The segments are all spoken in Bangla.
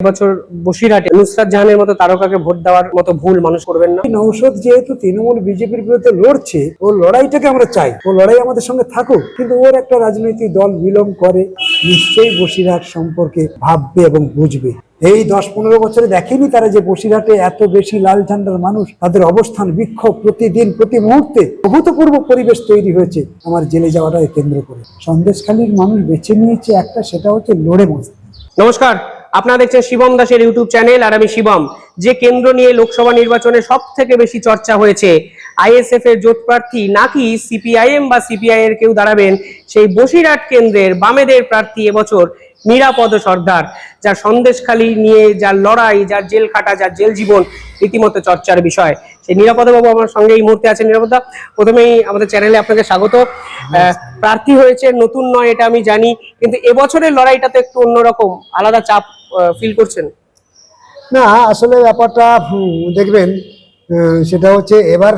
বছর বসিরহাটে নুসরাত জাহানের মতো তারকাকে ভোট দেওয়ার মতো ভুল মানুষ করবেন না। যেহেতু তৃণমূল বিজেপির বিরুদ্ধে লড়ছে ও লড়াইটাকে আমরা চাই। ও লড়াই আমাদের সঙ্গে থাকুক কিন্তু ওর একটা রাজনৈতিক দল করে নিশ্চয়ই বসিরহাট সম্পর্কে ভাববে এবং বুঝবে। এই দশ পনেরো বছরে দেখেনি তারা যে বসিরহাটে এত বেশি লাল ঝান্ডার মানুষ তাদের অবস্থান বিক্ষোভ প্রতিদিন প্রতি মুহূর্তে অভূতপূর্ব পরিবেশ তৈরি হয়েছে আমার জেলে যাওয়াটাকে কেন্দ্র করে। সন্দেশখালীর মানুষ বেছে নিয়েছে একটা সেটা হচ্ছে লড়ে বসতে নমস্কার। আপনারা দেখছেন শিবম দাসের ইউটিউব চ্যানেল, আর আমি শিবম। যে কেন্দ্র নিয়ে লোকসভা নির্বাচনে সব থেকে বেশি চর্চা হয়েছে আইএসএফ এর জোট প্রার্থী নাকি সিপিআইএম বা সিপিআই এর কেউ দাঁড়াবেন সেই বসিরহাট কেন্দ্রের বামেদের প্রার্থী এবছর নিরাপদ সর্দার, যার সন্দেশখালী নিয়ে যার লড়াই, যার জেল খাটা, যার জেল জীবন রীতিমতো চর্চার বিষয়। সেই নিরাপদ বাবু আমার সঙ্গে এই মুহূর্তে আছেন। নিরাপদা, প্রথমেই আমাদের চ্যানেলে আপনাকে স্বাগত। প্রার্থী হয়েছে, নতুন নয় এটা আমি জানি, কিন্তু এবছরের লড়াইটা তো একটু অন্যরকম, আলাদা চাপ ফিল করছেন? না, আসলে ব্যাপারটা দেখবেন সেটা হচ্ছে এবার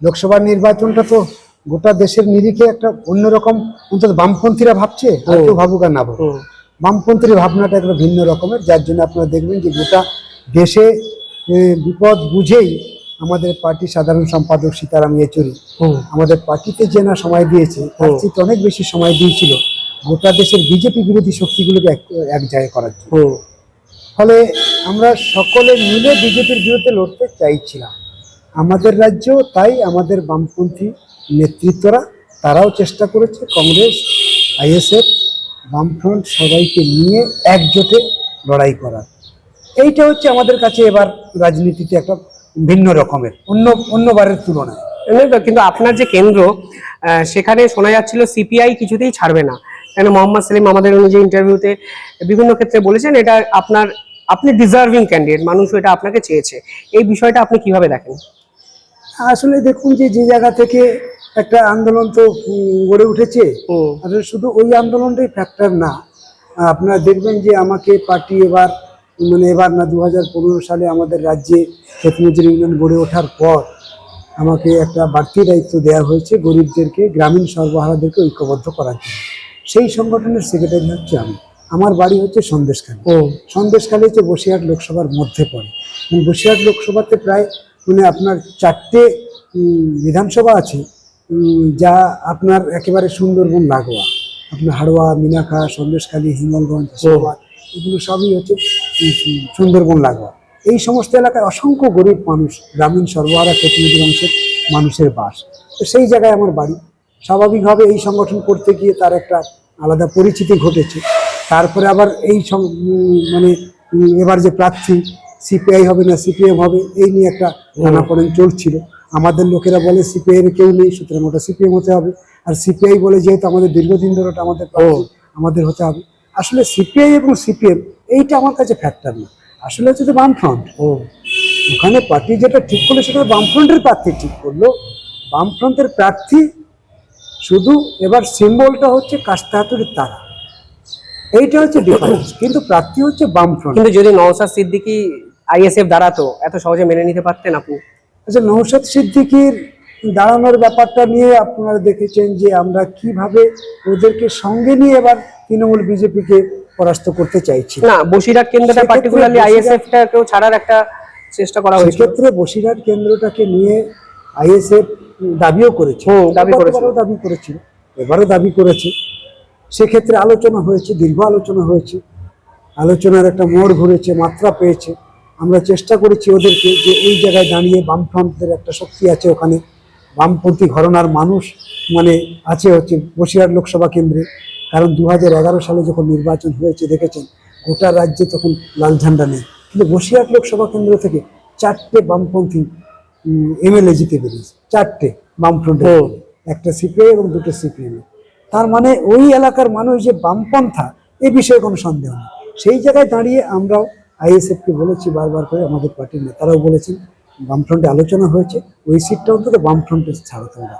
লোকসভা নির্বাচনটা তো গোটা দেশের নিরিখে একটা অন্যরকম অন্তত বামপন্থীরা ভাবছে আর কেউ ভাবুক আর না ভাবুক। বামপন্থীর ভাবনাটা একটা ভিন্ন রকমের যার জন্য আপনারা দেখবেন যে গোটা দেশে বিপদ বুঝেই আমাদের পার্টি সাধারণ সম্পাদক সীতারাম ইয়েচুরি আমাদের পার্টিতে যে না সময় দিয়েছে তার। চেয়ে অনেক বেশি সময় দিয়েছিল। গোটা দেশের বিজেপি বিরোধী শক্তিগুলোকে এক এক জায়গায় করার জন্য। ফলে আমরা সকলে মিলে বিজেপির বিরুদ্ধে লড়তে চাইছিলাম। আমাদের রাজ্যেও তাই আমাদের বামপন্থী নেতৃত্বরা তারাও চেষ্টা করেছে কংগ্রেস, আইএসএফ, বামফ্রন্ট সবাইকে নিয়ে একজোটে লড়াই করার। এইটা হচ্ছে আমাদের কাছে এবার রাজনীতিতে একটা ভিন্ন রকমের, অন্য, অন্যবারের তুলনায়। কিন্তু আপনার যে কেন্দ্র সেখানে শোনা যাচ্ছিল সিপিআই কিছুতেই ছাড়বে না। কেন মোহাম্মদ সেলিম আমাদের উনি যে ইন্টারভিউতে বিভিন্ন ক্ষেত্রে বলেছেন, এটা আপনার, আপনি ডিজার্ভিং ক্যান্ডিডেট মানুষ এটা আপনাকে চেয়েছে। এই বিষয়টা আপনি কীভাবে দেখেন? আসলে দেখুন যে যে জায়গা থেকে একটা আন্দোলন তো গড়ে উঠেছে আসলে শুধু ওই আন্দোলনটাই ফ্যাক্টর না। আপনারা দেখবেন যে আমাকে পার্টি এবার মানে এবার না দু হাজার পনেরো সালে আমাদের রাজ্যে ক্ষেত মজুরি ইউনিয়ন গড়ে ওঠার পর আমাকে একটা বাড়তি দায়িত্ব দেওয়া হয়েছে গরিবদেরকে গ্রামীণ সর্বহারাদেরকে ঐক্যবদ্ধ করার জন্য। সেই সংগঠনের সেক্রেটারি হচ্ছে আমি। আমার বাড়ি হচ্ছে সন্দেশখালী। ও। সন্দেশখালী হচ্ছে বসিরহাট লোকসভার মধ্যে পড়ে। এবং বসিরহাট লোকসভাতে প্রায় মানে আপনার চারটে বিধানসভা আছে যা আপনার একেবারে সুন্দরবন লাগোয়া। আপনার হাড়োয়া মিনাখা সন্দেশখালী হিঙ্গলগঞ্জ এগুলো সবই হচ্ছে সুন্দরবন লাগোয়া। এই সমস্ত এলাকায় অসংখ্য গরিব মানুষ গ্রামীণ সর্বহারা প্রতিনিধি অংশের মানুষের বাস। তো সেই জায়গায় আমার বাড়ি। স্বাভাবিকভাবে এই সংগঠন করতে গিয়ে তার একটা আলাদা পরিচিতি ঘটেছে। তারপরে আবার এই মানে এবার যে প্রার্থী সিপিআই হবে না সিপিএম হবে এই নিয়ে একটা টানাপোড়েন চলছিল। আমাদের লোকেরা বলে সিপিআই এর কেউ নেই সুতরাং ওটা সিপিএম হতে হবে। আর সিপিআই বলে যেহেতু আমাদের দীর্ঘদিন ধরে ওটা আমাদের আমাদের হতে হবে। আসলে সিপিআই এবং সিপিএম এইটা আমার কাছে ফ্যাক্টর না। আসলে হচ্ছে যে বামফ্রন্ট। ওখানে পার্টি যেটা ঠিক করল সেটা বামফ্রন্টের প্রার্থী ঠিক করল। বামফ্রন্টের প্রার্থী শুধু এবার সিম্বলটা হচ্ছে কাস্তাহাতুরের তারা। এইটা হচ্ছে ডিফারেন্স কিন্তু প্রার্থী হচ্ছে বামফ্রন্ট। কিন্তু যদি নওসাদ সিদ্দিকি আইএসএফ দাঁড়াতো এত সহজে মেনে নিতে পারতেন আপনি? আচ্ছা নৌসাদ সিদ্দিকির দাঁড়ানোর ব্যাপারটা নিয়ে আপনারা দেখেছেন যে আমরা কীভাবে ওদেরকে সঙ্গে নিয়ে এবার তৃণমূল বিজেপিকে পরাস্ত করতে চাইছি। না বসিরহাট কেন্দ্রটা পার্টিকুলারলি বসিরহাট- আইএসএফ কেউ ছাড়ার একটা চেষ্টা করা হয়েছে সেক্ষেত্রে বসিরহাট কেন্দ্রটাকে নিয়ে আইএসএফ দাবিও করেছে। দাবি করেছে দাবি করেছিল এবারও দাবি করেছে। সেক্ষেত্রে আলোচনা হয়েছে দীর্ঘ আলোচনা হয়েছে। আলোচনার একটা মোড় ঘুরেছে মাত্রা পেয়েছে। আমরা চেষ্টা করেছি ওদেরকে যে এই জায়গায় দাঁড়িয়ে বামফ্রন্টদের একটা শক্তি আছে ওখানে। বামপন্থী ঘরনার মানুষ মানে আছে হচ্ছে বসিরহাট লোকসভা কেন্দ্রে। কারণ দু হাজার এগারো সালে যখন নির্বাচন হয়েছে দেখেছেন? গোটা রাজ্যে তখন লাল ঝান্ডা নেই। কিন্তু বসিরহাট লোকসভা কেন্দ্র থেকে চারটে বামপন্থী এমএলএ জিতে বেরিয়েছে। চারটে বামফ্রন্টে। একটা সিপিআই এবং দুটো সিপিএম তার মানে ওই এলাকার মানুষ যে বামপন্থা এ বিষয়ে কোনো সন্দেহ নেই। সেই জায়গায় দাঁড়িয়ে আমরাও আইএসএফকে বলেছি বারবার করে আমাদের পার্টির নেতারাও বলেছেন বামফ্রন্টে আলোচনা হয়েছে ওই সিটটা অন্তত বামফ্রন্টে ছাড়ো তোমরা।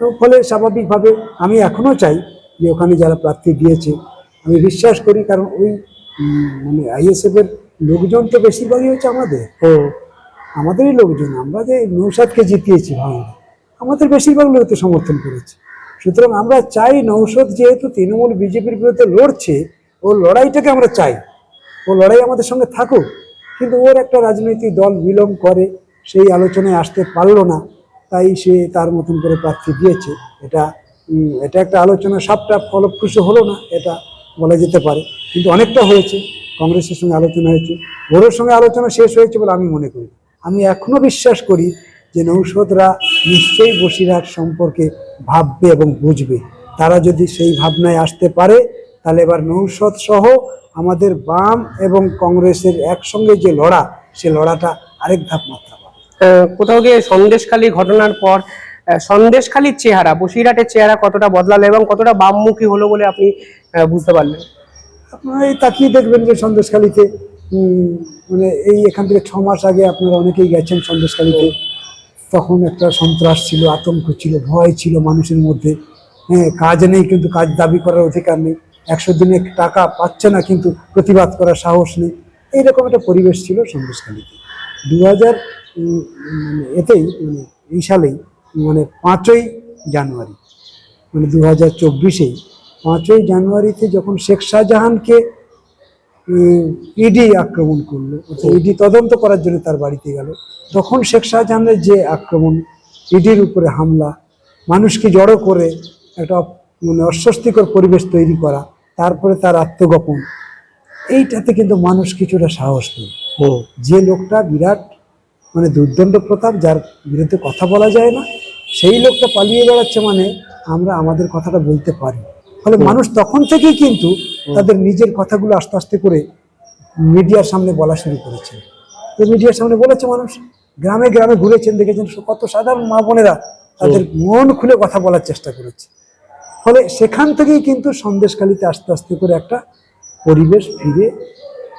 তো ফলে স্বাভাবিকভাবে আমি এখনও চাই যে ওখানে যারা প্রার্থী দিয়েছে আমি বিশ্বাস করি কারণ ওই মানে আইএসএফ এর লোকজন তো বেশিরভাগই হচ্ছে আমাদের। হুম আমাদেরই লোকজন আমরা যে নৌসাদকে জিতিয়েছি ভাঙড়ে আমাদের বেশিরভাগ লোক তো সমর্থন করেছে। সুতরাং আমরা চাই নৌসদ যেহেতু তৃণমূল বিজেপির বিরুদ্ধে লড়ছে ও লড়াইটাকে আমরা চাই। ও লড়াই আমাদের সঙ্গে থাকুক। কিন্তু ওর একটা রাজনৈতিক দল বিলং করে, সেই আলোচনায় আসতে পারল না। তাই সে তার মতন করে প্রার্থী দিয়েছে। এটা এটা একটা আলোচনা সবটা ফলপ্রসূ হলো না, এটা বলা যেতে পারে। কিন্তু অনেকটা হয়েছে, কংগ্রেসের সঙ্গে আলোচনা হয়েছে। ওর সঙ্গে আলোচনা শেষ হয়েছে বলে আমি মনে করি। আমি এখনও বিশ্বাস করি যে নৌসদরা নিশ্চয়ই বসিরহাট সম্পর্কে ভাববে এবং বুঝবে। তারা যদি সেই ভাবনায় আসতে পারে তাহলে এবার নৌসদ সহ আমাদের বাম এবং কংগ্রেসের একসঙ্গে যে লড়া সে লড়াটা আরেক ধাপ মাত্রা কোথাও গিয়ে সন্দেশখালী ঘটনার পর সন্দেশখালীর চেহারা বসিরহাটের চেহারা কতটা বদলালো এবং কতটা বামমুখী হলো বলে আপনি বুঝতে পারলেন? আপনারা এই তাকিয়ে দেখবেন যে সন্দেশখালিতে মানে এই এখান থেকে ছ মাস আগে আপনারা অনেকেই গেছেন সন্দেশখালিতে। তখন একটা সন্ত্রাস ছিল আতঙ্ক ছিল ভয় ছিল মানুষের মধ্যে। হ্যাঁ কাজ নেই কিন্তু কাজ দাবি করার অধিকার নেই। একশো দিনে টাকা পাচ্ছে না, কিন্তু প্রতিবাদ করার সাহস নেই। এইরকম একটা পরিবেশ ছিল সন্দেশখালিতে। দু হাজার মানে এতেই মানে এই সালেই মানে পাঁচই জানুয়ারি মানে দু হাজার চব্বিশেই, পাঁচই জানুয়ারিতে যখন শেখ শাহজাহানকে ইডি আক্রমণ করল ইডি তদন্ত করার জন্য তার বাড়িতে গেল, তখন শেখ শাহজাহানের যে আক্রমণ ইডির উপরে হামলা, মানুষকে জড়ো করে একটা মানে অস্বস্তিকর পরিবেশ তৈরি করা তারপরে তার আত্মগোপন। এইটাতে কিন্তু মানুষ কিছুটা সাহস পেল যে লোকটা বিরাট মানে দুর্দণ্ড প্রতাপ যার বিরুদ্ধে কথা বলা যায় না সেই লোকটা পালিয়ে বেড়াচ্ছে মানে আমরা আমাদের কথাটা বলতে পারি। ফলে মানুষ তখন থেকেই কিন্তু তাদের নিজের কথাগুলো আস্তে আস্তে করে মিডিয়ার সামনে বলা শুরু করেছে। তো মিডিয়ার সামনে বলেছে মানুষ গ্রামে গ্রামে ঘুরেছেন দেখেছেন কত সাধারণ মা বোনেরা তাদের মন খুলে কথা বলার চেষ্টা করেছে। ফলে সেখান থেকেই কিন্তু সন্দেশখালিতে আস্তে আস্তে করে একটা পরিবেশ ফিরে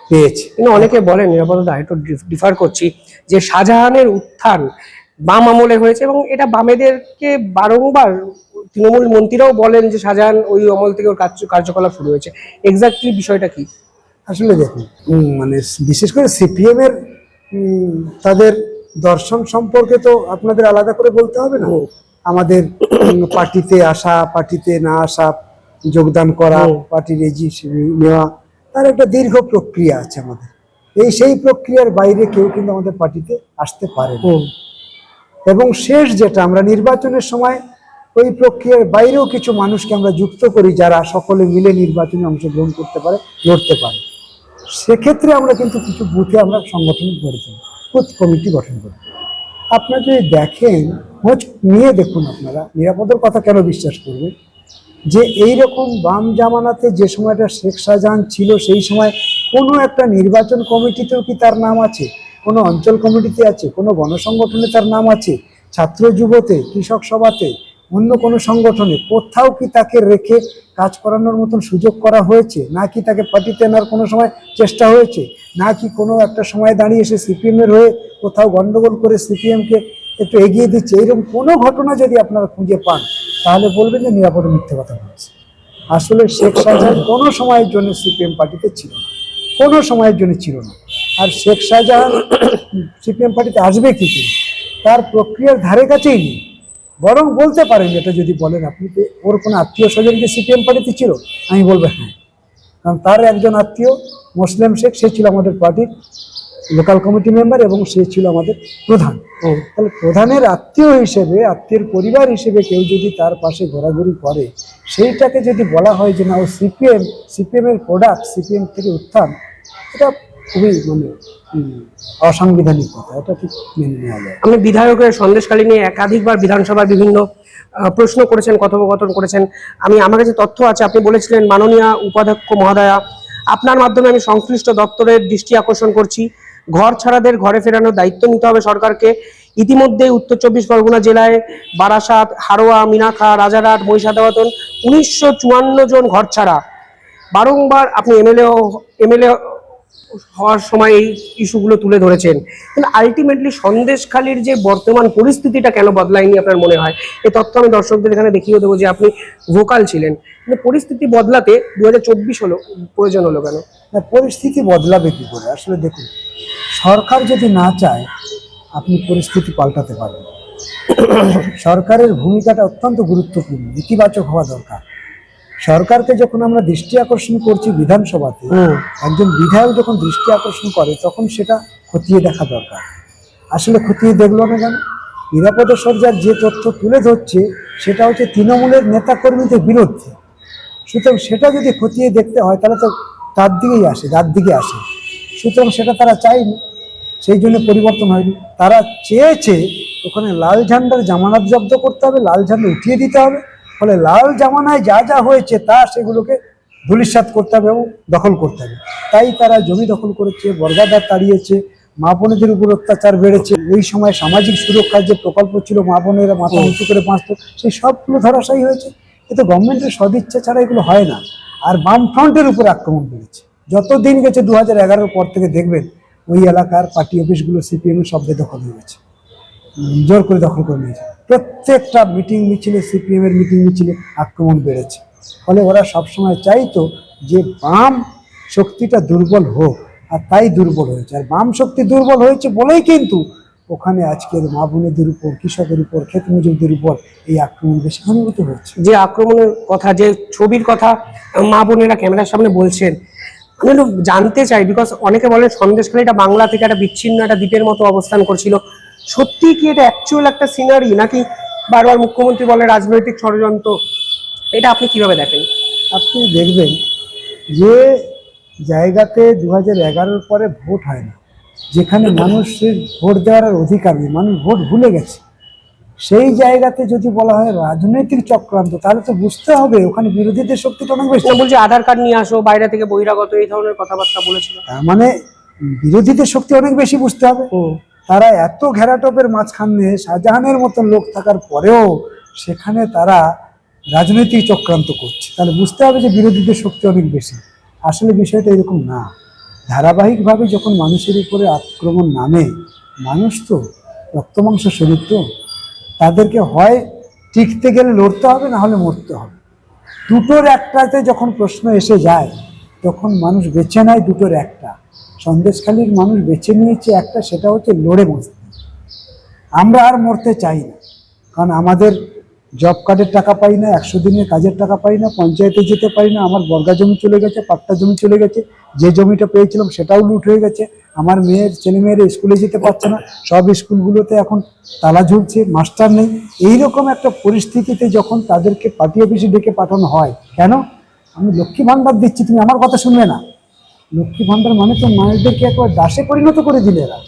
পেয়েছে। কিন্তু অনেকে বলেন নিরাপত্তা একটু ডিফার করছি যে শাহজাহানের উত্থান বাম আমলে হয়েছে এবং এটা বামেদেরকে বারংবার তৃণমূল মন্ত্রীরাও বলেন যে শাহজাহান ওই আমল থেকে ওর কার্য- কার্যকলাপ শুরু হয়েছে। এক্স্যাক্টলি বিষয়টা কি? আসলে দেখুন মানে বিশেষ করে সিপিএম এর তাদের দর্শন সম্পর্কে তো আপনাদের আলাদা করে বলতে হবে না। আমাদের পার্টিতে আসা পার্টিতে না আসা যোগদান করা। পার্টির রেজি নেওয়া তার একটা দীর্ঘ প্রক্রিয়া আছে আমাদের। এই সেই প্রক্রিয়ার বাইরে কেউ কিন্তু আমাদের পার্টিতে আসতে পারে এবং শেষ যেটা আমরা নির্বাচনের সময় ওই প্রক্রিয়ার বাইরেও কিছু মানুষকে আমরা যুক্ত করি যারা সকলে মিলে নির্বাচনে অংশগ্রহণ করতে পারে লড়তে পারে। সেক্ষেত্রে আমরা কিন্তু কিছু বুথে আমরা সংগঠন করেছি বুথ কমিটি গঠন করি। আপনারা যদি দেখেন, খোঁজ নিয়ে দেখুন আপনারা, নিরাপদের কথা কেন বিশ্বাস করবে যে এই রকম বাম জামানাতে যে সময়টা শেখ শাহজাহান ছিল, সেই সময় কোনো একটা নির্বাচন কমিটিতেও কি তার নাম আছে? কোনো অঞ্চল কমিটিতে আছে? কোনো গণসংগঠনে তার নাম আছে? ছাত্র যুবতে, কৃষক সভাতে অন্য কোনো সংগঠনে কোথাও কি তাকে রেখে কাজ করানোর মতন সুযোগ করা হয়েছে? নাকি তাকে পার্টিতে আনার কোনো সময় চেষ্টা হয়েছে? নাকি কোনো একটা সময় দাঁড়িয়ে এসে সিপিএমের হয়ে কোথাও গন্ডগোল করে সিপিএমকে একটু এগিয়ে দিচ্ছে? এরকম কোনো ঘটনা যদি আপনারা খুঁজে পান, তাহলে বলবেন যে নিরাপদে মিথ্যে কথা বলছে। আসলে শেখ শাহজাহান কোনো সময়ের জন্য সিপিএম পার্টিতে ছিল না। কোনো সময়ের জন্য ছিল না। আর শেখ শাহজাহান সিপিএম পার্টিতে আসবে কি তার প্রক্রিয়ার ধারে কাছেই নেই। বরং বলতে পারেন এটা যদি বলেন আপনি যে ওর কোনো আত্মীয় স্বজন কি সিপিএম পার্টিতে ছিল? আমি বলব হ্যাঁ। কারণ তার একজন আত্মীয় মুসলিম শেখ সে ছিল আমাদের পার্টির লোকাল কমিটি মেম্বার এবং সে ছিল আমাদের প্রধান। ও। তাহলে প্রধানের আত্মীয় হিসেবে আত্মীয়ের পরিবার হিসেবে কেউ যদি তার পাশে ঘোরাঘুরি করে সেইটাকে যদি বলা হয় যে না ও সিপিএম সিপিএমের প্রোডাক্ট সিপিএম থেকে উত্থান এটা খুবই মানে অসাংবিধানিক কথা এটা ঠিক মেনে নেওয়া যায়। আমি বিধায়কের সন্দেশকালী নিয়ে একাধিকবার বিধানসভার বিভিন্ন প্রশ্ন করেছেন, কথোপকথন করেছেন। আমি, আমার কাছে তথ্য আছে, আপনি বলেছিলেন মাননীয় উপাধ্যক্ষ মহোদয়া, আপনার মাধ্যমে আমি সংশ্লিষ্ট দপ্তরের দৃষ্টি আকর্ষণ করছি। ঘর ছাড়াদের ঘরে ফেরানোর দায়িত্ব নিতে হবে সরকারকে। ইতিমধ্যে উত্তর চব্বিশ পরগনা জেলায় বারাসাত হারোয়া মিনাখা, রাজারহাট মহিষাদওয়াতন উনিশশো চুয়ান্ন জন ঘর ছাড়া। বারংবার আপনি এমএলএ এমএলএ হওয়ার সময় এই ইস্যুগুলো তুলে ধরেছেন। কিন্তু আলটিমেটলি সন্দেশখালীর যে বর্তমান পরিস্থিতিটা কেন বদলায়নি আপনার মনে হয়? এই তথ্য আমি দর্শকদের এখানে দেখিয়ে দেবো যে আপনি ভোকাল ছিলেন। কিন্তু পরিস্থিতি বদলাতে দু হাজার চব্বিশ হলো, প্রয়োজন হলো কেন? পরিস্থিতি বদলাবে কি করে? আসলে দেখুন, সরকার যদি না চায়, আপনি পরিস্থিতি পাল্টাতে পারবেন। সরকারের ভূমিকাটা অত্যন্ত গুরুত্বপূর্ণ, ইতিবাচক হওয়া দরকার। সরকারকে যখন আমরা দৃষ্টি আকর্ষণ করছি বিধানসভাতে একজন বিধায়ক যখন দৃষ্টি আকর্ষণ করে তখন সেটা খতিয়ে দেখা দরকার। আসলে খতিয়ে দেখল না কেন? নিরাপদ সরকার যে তথ্য তুলে ধরছে সেটা হচ্ছে তৃণমূলের নেতাকর্মীদের বিরুদ্ধে। সুতরাং সেটা যদি খতিয়ে দেখতে হয় তাহলে তো তার দিকেই আসে তার দিকে আসে। সুতরাং সেটা তারা চায়নি সেই জন্য পরিবর্তন হয়নি। তারা চেয়েছে ওখানে লাল ঝান্ডার জামানত জব্দ করতে হবে লাল ঝান্ডা উঠিয়ে দিতে হবে। ফলে লাল জামানায় যা যা হয়েছে তা সেগুলোকে ধূলিসাৎ করতে হবে এবং দখল করতে হবে। তাই তারা জমি দখল করেছে বর্গাদার তাড়িয়েছে মা বোনেদের উপর অত্যাচার বেড়েছে। ওই সময় সামাজিক সুরক্ষার যে প্রকল্প ছিল মা বোনেরা মাথা উঁচু করে বাঁচত সেই সবগুলো ধরাশায়ী হয়েছে। কিন্তু গভর্নমেন্টের সদিচ্ছা ছাড়া এগুলো হয় না। আর বামফ্রন্টের উপর আক্রমণ বেড়েছে। যত দিন গেছে দু হাজার এগারোর পর থেকে দেখবেন ওই এলাকার পার্টি অফিসগুলো সিপিএম এর শব্দে দখল হয়ে গেছে। জোর করে দখল করে নিয়েছে। প্রত্যেকটা মিটিং মিছিলে সিপিএম এর মিটিং মিছিলে আক্রমণ বেড়েছে। ফলে ওরা সবসময় চাইতো যে বাম শক্তিটা দুর্বল হোক, আর তাই দুর্বল হয়েছে। আর বাম শক্তি দুর্বল হয়েছে বলেই কিন্তু ওখানে আজকের মা বোনেদের উপর, কৃষকের উপর, ক্ষেত মজুরদের উপর এই আক্রমণ বেশি ঘনীভূত হচ্ছে যে আক্রমণের কথা, যে ছবির কথা মা বোনেরা ক্যামেরার সামনে বলছেন, আমি জানতে চাই বিকজ অনেকে বলেন সন্দেশখালীটা বাংলা থেকে একটা বিচ্ছিন্ন একটা দ্বীপের মতো অবস্থান করছিল। সত্যি কি এটা অ্যাকচুয়াল একটা সিনারি নাকি বারবার মুখ্যমন্ত্রী বলে রাজনৈতিক ষড়যন্ত্র? এটা আপনি কীভাবে দেখেন? আপনি দেখবেন যে জায়গাতে দু হাজার এগারোর পরে ভোট হয় না। যেখানে মানুষের ভোট দেওয়ার অধিকার নেই মানুষ ভোট ভুলে গেছে। সেই জায়গাতে যদি বলা হয় রাজনৈতিক চক্রান্ত তাহলে তো বুঝতে হবে ওখানে বিরোধীদের শক্তিটা অনেক বেশি। বলছি আধার কার্ড নিয়ে আসো বাইরে থেকে বহিরাগত এই ধরনের কথাবার্তা বলেছিল। মানে বিরোধীদের শক্তি অনেক বেশি বুঝতে হবে। তারা এত ঘেরাটোপের মাঝখানে শাহজাহানের মতো লোক থাকার পরেও সেখানে তারা রাজনৈতিক চক্রান্ত করছে। তাহলে বুঝতে হবে যে বিরোধীদের শক্তি অনেক বেশি। আসলে বিষয়টা এরকম না। ধারাবাহিকভাবে যখন মানুষের উপরে আক্রমণ নামে, মানুষ তো রক্তমাংস শরীর তো, তাদেরকে হয় টিকতে গেলে লড়তে হবে, না হলে মরতে হবে। দুটোর একটাতে যখন প্রশ্ন এসে যায়, তখন মানুষ বেছে নেয় দুটোর একটা। সন্দেশখালীর মানুষ বেছে নিয়েছে একটা, সেটা হচ্ছে লড়ে বাঁচতে আমরা আর মরতে চাই না, কারণ আমাদের জব কার্ডের টাকা পাই না, একশো দিনের কাজের টাকা পাই না, পঞ্চায়েতে যেতে পারি না, আমার বর্গা জমি চলে গেছে, পাট্টা জমি চলে গেছে, যে জমিটা পেয়েছিলাম সেটাও লুট হয়ে গেছে, আমার মেয়ের, ছেলে মেয়েরা স্কুলে যেতে পারছে না, সব স্কুলগুলোতে এখন তালা ঝুলছে, মাস্টার নেই। এইরকম একটা পরিস্থিতিতে যখন তাদেরকে পার্টি অফিসে ডেকে পাঠানো হয়, কেন? আমি লক্ষ্মী ভাণ্ডার দিচ্ছি, তুমি আমার কথা শুনবে না। লক্ষ্মী ভাণ্ডার মানে তো মায়েদেরকে একবার দাসে পরিণত করে দিলে এরা।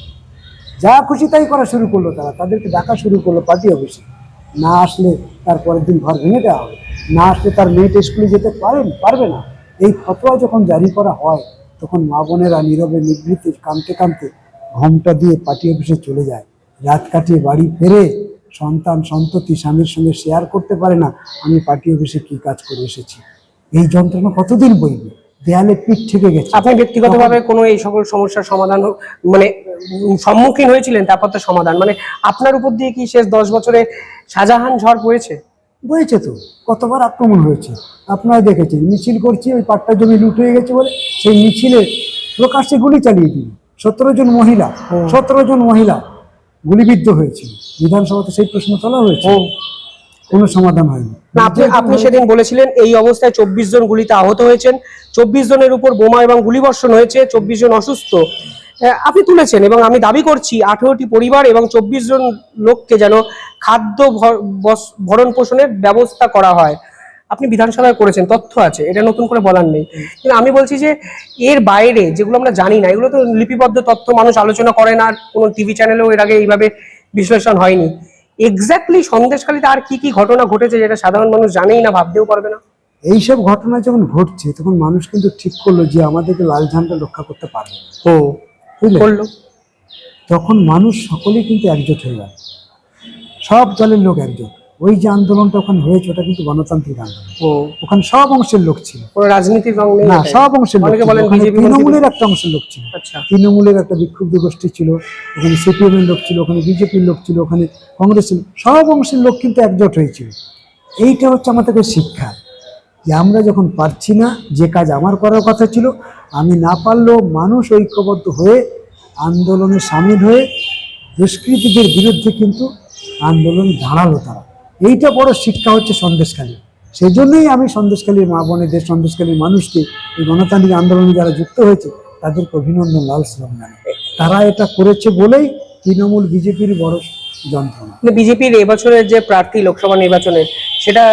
যা খুশি তাই করা শুরু করল তারা, তাদেরকে ডাকা শুরু করল পার্টি অফিসে। না আসলে তার পরের দিন ঘর ভেঙে দেওয়া হবে। না আসলে তার মেয়েটা স্কুলে যেতে পারেন পারবে না। এই ফতোয়া যখন জারি করা হয়, তখন মা বোনেরা নীরবে নিবৃত্তি কাঁদতে কাঁদতে ঘমটা দিয়ে পার্টি অফিসে চলে যায়। রাত কাটিয়ে বাড়ি ফেরে সন্তান সন্ততি স্বামীর সঙ্গে শেয়ার করতে পারে না, আমি পার্টি অফিসে কি কাজ করে এসেছি? এই যন্ত্রণা কতদিন বইবে? দেয়ালে পিঠ থেকে গেছে। আপনি ব্যক্তিগতভাবে কোনো এই সকল সমস্যার সমাধান মানে সম্মুখীন হয়েছিলেন তারপর তো সমাধান। মানে আপনার উপর দিয়ে কি শেষ দশ বছরে শাহজাহান ঝড় পড়েছে হয়েছে তো কতবার আক্রমণ হয়েছে। আপনারা দেখেছেন মিছিল করছি ওই পাট্টা জমি লুট হয়ে গেছে বলে সেই মিছিলে প্রকাশ্যে গুলি চালিয়ে দিল। সতেরো জন মহিলা সতেরো জন মহিলা গুলিবিদ্ধ হয়েছে। বিধানসভাতে সেই প্রশ্ন তোলা হয়েছে। কোনো সমাধান হয়নি আপনি আপনি সেদিন বলেছিলেন এই অবস্থায় চব্বিশ জন গুলিতে আহত হয়েছেন। চব্বিশ জনের উপর বোমা এবং গুলিবর্ষণ হয়েছে চব্বিশ জন অসুস্থ। আপনি তুলেছেন এবং আমি দাবি করছি আঠেরোটি পরিবার এবং চব্বিশ জন লোককে যেন খাদ্য ভর- ভরণ পোষণের ব্যবস্থা করা হয়। আপনি বিধানসভায় করেছেন তথ্য আছে এটা নতুন করে বলার নেই। কিন্তু আমি বলছি যে এর বাইরে যেগুলো আমরা জানি না এগুলো তো লিপিবদ্ধ তথ্য মানুষ আলোচনা করে না আর কোনো টিভি চ্যানেলেও এর আগে এইভাবে বিশ্লেষণ হয়নি। এক্স্যাক্টলি সন্দেশখালীতে আর কি কি ঘটনা ঘটেছে যেটা সাধারণ মানুষ জানেই না ভাবতেও পারবে না। এইসব ঘটনা যখন ঘটছে তখন মানুষ কিন্তু ঠিক করল যে আমাদেরকে লাল ঝান্ডা রক্ষা করতে পারবে ও করল। তখন মানুষ সকলেই কিন্তু একজোট হয়ে গেল। সব দলের লোক একজোট। ওই যে আন্দোলনটা ওখানে হয়েছে ওটা কিন্তু গণতান্ত্রিক আন্দোলন। ও। ওখানে সব অংশের লোক ছিল। রাজনীতির না সব অংশের লোক তৃণমূলের একটা অংশের লোক ছিল। আচ্ছা। তৃণমূলের একটা বিক্ষুব্ধ গোষ্ঠী ছিল ওখানে সিপিএম এর লোক ছিল ওখানে বিজেপির লোক ছিল ওখানে কংগ্রেস ছিল। সব অংশের লোক কিন্তু একজোট হয়েছিল। এইটা হচ্ছে আমাদেরকে শিক্ষা। যে আমরা যখন পারছি না যে কাজ আমার করার কথা ছিল আমি না পারলেও মানুষ ঐক্যবদ্ধ হয়ে আন্দোলনে সামিল হয়ে দুষ্কৃতীদের বিরুদ্ধে কিন্তু আন্দোলন দাঁড়াল তারা। এইটা বড় শিক্ষা হচ্ছে সন্দেশখালী। সেই জন্যই আমি সন্দেশখালীর মা বোনেদের সন্দেশখালীর মানুষকে এই গণতান্ত্রিক আন্দোলনে যারা যুক্ত হয়েছে তাদেরকে অভিনন্দন লাল শ্রম জানাই। তারা এটা করেছে বলেই তৃণমূল বিজেপির বড় যন্ত্রণা। বিজেপির এবছরের যে প্রার্থী লোকসভা নির্বাচনের সেটা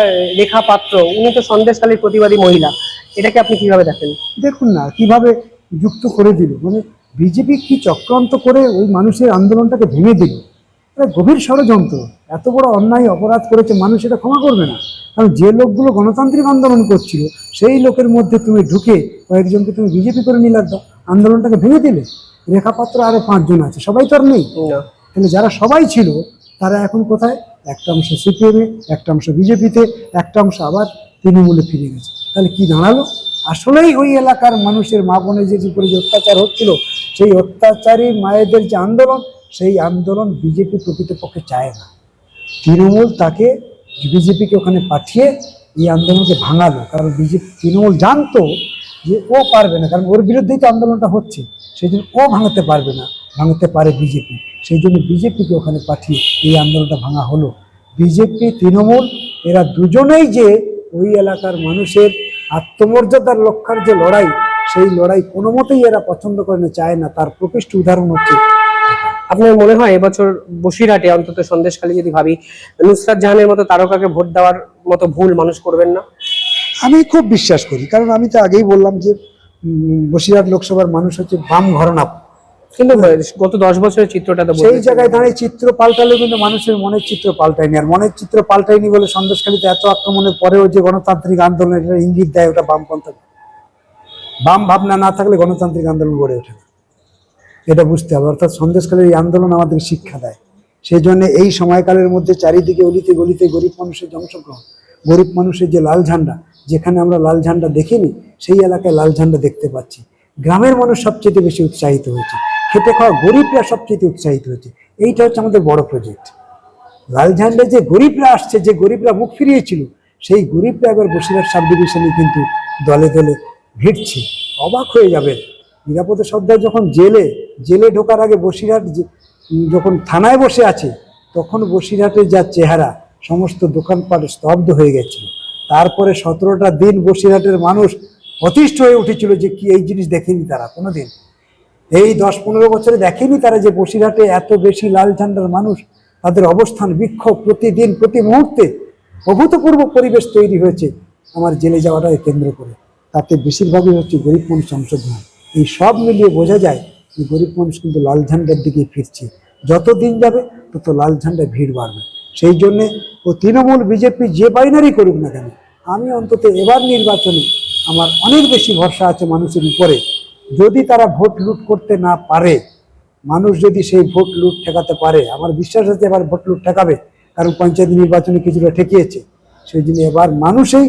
রেখা পাত্র উনি তো সন্দেশকালীর প্রতিবাদী মহিলা। এটাকে আপনি কীভাবে দেখেন? দেখুন না কীভাবে যুক্ত করে দিল? মানে বিজেপি কি চক্রান্ত করে ওই মানুষের আন্দোলনটাকে ভেঙে দিল? এটা গভীর ষড়যন্ত্র। এত বড় অন্যায় অপরাধ করেছে মানুষ এটা ক্ষমা করবে না। কারণ যে লোকগুলো গণতান্ত্রিক আন্দোলন করছিল সেই লোকের মধ্যে তুমি ঢুকে কয়েকজনকে তুমি বিজেপি করে নিলে আন্দোলনটাকে ভেঙে দিলে। রেখাপাত্র আরও পাঁচজন আছে সবাই তো আর নেই। তাহলে যারা সবাই ছিল তারা এখন কোথায়? একটা অংশ সিপিএমে একটা অংশ বিজেপিতে একটা অংশ আবার তৃণমূলে ফিরে গেছে। তাহলে কি দাঁড়াল? আসলেই ওই এলাকার মানুষের মা বোনের যে উপরে যে অত্যাচার হচ্ছিল সেই অত্যাচারী মায়েদের যে আন্দোলন সেই আন্দোলন বিজেপি প্রকৃতপক্ষে চায় না। তৃণমূল তাকে বিজেপিকে ওখানে পাঠিয়ে এই আন্দোলনকে ভাঙালো। কারণ বিজেপি তৃণমূল জানতো যে ও পারবে না, কারণ ওর বিরুদ্ধেই তো আন্দোলনটা হচ্ছে। সেই জন্য ও ভাঙাতে পারবে না, ভাঙাতে পারে বিজেপি সেই জন্য বিজেপিকে ওখানে পাঠিয়ে এই আন্দোলনটা ভাঙা হলো। বিজেপি তৃণমূল, এরা দুজনেই যে ওই এলাকার মানুষের আত্মমর্যাদার রক্ষার যে লড়াই, সেই লড়াই কোনো মতেই এরা পছন্দ করে না, চায় না। তার প্রকৃষ্ট উদাহরণ হচ্ছে আপনার মনে হয় এবছর বসিরহাটে অন্তত সন্দেশখালী যদি ভাবি নুসরাত জাহানের মতো তারকাকে ভোট দেওয়ার মতো ভুল মানুষ করবেন না? আমি খুব বিশ্বাস করি কারণ আমি তো আগেই বললাম যে বসিরহাট লোকসভার মানুষ হচ্ছে বাম ঘরনা। কিন্তু গত দশ বছরের চিত্রটা তো সেই জায়গায় দাঁড়িয়ে চিত্র পাল্টালে কিন্তু মানুষের মনের চিত্র পাল্টায়নি আর মনের চিত্র পাল্টায়নি বলে সন্দেশখালীতে এত আক্রমণের পরেও যে গণতান্ত্রিক আন্দোলন এটা ইঙ্গিত দেয় ওটা বামপন্থা। বাম ভাবনা না থাকলে গণতান্ত্রিক আন্দোলন গড়ে ওঠে না। এটা বুঝতে হবে। অর্থাৎ সন্দেশকালের এই আন্দোলন আমাদের শিক্ষা দেয়। সেই জন্য এই সময়কালের মধ্যে চারিদিকে অলিতে গলিতে গরিব মানুষের যে অংশগ্রহণ গরিব মানুষের যে লাল ঝান্ডা, যেখানে আমরা লাল ঝান্ডা দেখিনি, সেই এলাকায় লাল ঝান্ডা দেখতে পাচ্ছি। গ্রামের মানুষ সবচেয়ে বেশি উৎসাহিত হয়েছে। খেটে খাওয়া গরিবরা সবচেয়ে উৎসাহিত হয়েছে। এইটা হচ্ছে আমাদের বড় প্রজেক্ট লাল ঝান্ডায় যে গরিবরা আসছে, যে গরিবরা মুখ ফিরিয়েছিল, সেই গরিবরা এবার বসিরহাট সাব ডিভিশনে কিন্তু দলে দলে ভিড়ছে। অবাক হয়ে যাবেন। নিরাপদে সর্দার যখন জেলে জেলে ঢোকার আগে বসিরহাট যখন থানায় বসে আছে, তখন বসিরহাটের যা চেহারা, সমস্ত দোকানপাট স্তব্ধ হয়ে গেছিল। তারপরে সতেরোটা দিন বসিরহাটের মানুষ অতিষ্ঠ হয়ে উঠেছিল যে কি এই জিনিস দেখেনি তারা কোনোদিন। এই দশ পনেরো বছরে দেখেনি তারা যে বসিরহাটে এত বেশি লাল ঝান্ডার মানুষ, তাদের অবস্থান বিক্ষোভ প্রতিদিন, প্রতি মুহূর্তে অভূতপূর্ব পরিবেশ তৈরি হয়েছে আমার জেলে যাওয়াটাকে কেন্দ্র করে। তাতে বেশিরভাগই হচ্ছে গরিব মানুষ অংশগ্রহণ এই সব মিলিয়ে বোঝা যায় যে গরিব মানুষ কিন্তু লাল ঝান্ডার দিকে ফিরছে। যত দিন যাবে, তত লাল ঝান্ডায় ভিড় বাড়বে। সেই জন্যে ও তৃণমূল, বিজেপি যে বাইনারি করুক না কেন, আমি অন্তত এবার নির্বাচনে আমার অনেক বেশি ভরসা আছে মানুষের উপরে। যদি তারা ভোট লুট করতে না পারে, মানুষ যদি সেই ভোট লুট ঠেকাতে পারে, আমার বিশ্বাস আছে এবার ভোট লুট ঠেকাবে, কারণ পঞ্চায়েত নির্বাচনে কিছুটা ঠেকিয়েছে। সেই জন্য এবার মানুষই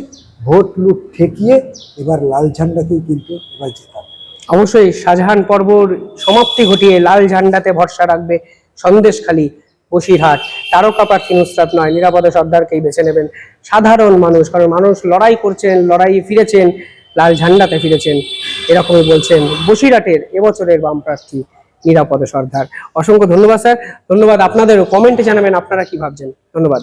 ভোট লুট ঠেকিয়ে এবার লাল ঝান্ডাকেই কিন্তু এবার জেতাবে। অবশ্যই শাহজাহান পর্বর সমাপ্তি ঘটিয়ে লাল ঝান্ডাতে ভরসা রাখবে সন্দেশখালী, বসিরহাট। তারকা প্রার্থী নুসরাত নয়, নিরাপদে সর্দারকেই বেছে নেবেন। সাধারণ মানুষ, কারণ মানুষ লড়াই করছেন, লড়াইয়ে ফিরেছেন, লাল ঝান্ডাতে ফিরেছেন। এরকমই বলছেন বসিরহাটের এবছরের বাম প্রার্থী নিরাপদে সর্দার। অসংখ্য ধন্যবাদ, স্যার। ধন্যবাদ আপনাদেরও। কমেন্টে জানাবেন আপনারা কি ভাবছেন। ধন্যবাদ।